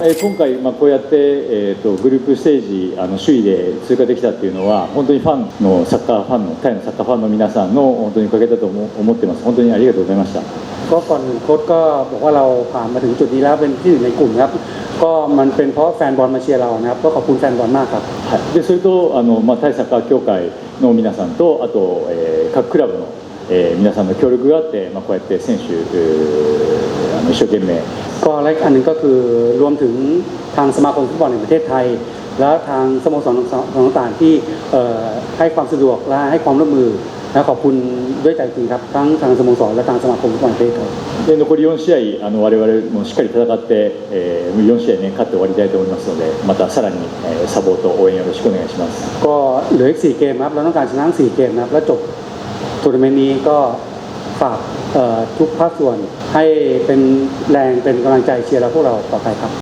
えー今回、まあ、こうやって、えー、とグループステージあの首位で通過できたっていうのは本当にファンのサッカーファンのタイのサッカーファンの皆さんの本当におかげだと思思ってます本当にありがとうございました ก็ก่อนอื่นโค้ชก็บอกว่าเราผ่านมาถึงจุดนี้แล้วเป็นที่หนึ่งในกลุ่มครับ ก็มันเป็นเพราะแฟนบอลมาเชียร์เรานะครับก็ขอบคุณแฟนบอลมากครับ はい、でそれとあの、まあ、タイサッカー協会の皆さんとあと、えー各クラブの、えー皆さんの協力があって、まあ、こうやって選手、えーあの一生懸命 ก็และอีกอันหนึ่งก็คือรวมถึงทางสมาคมฟุตบอลแห่งประเทศไทย และทางสโมสรต่างๆที่เอ่อให้ความสะดวกและให้ความร่วมมือและขอบคุณด้วยใจจริงครับทั้งทางสโมสรและทางสมาคมฟุตบอลแห่งประเทศไทย で残り4試合あの我々もしっかり戦って、えー、4試合、ね、勝って終わりたいと思いますのでまたさらに、えーサポート応援よろしくお願いします ก็เหลืออีก 4 เกมครับ เราต้องการชนะทั้ง4เกมนะครับ แล้วจบทัวร์นาเมนต์นี้ก็ ฝากทุกภาคส่วนให้เป็นแรงเป็นกำลังใจเชียร์เราพวกเราต่อไปครับ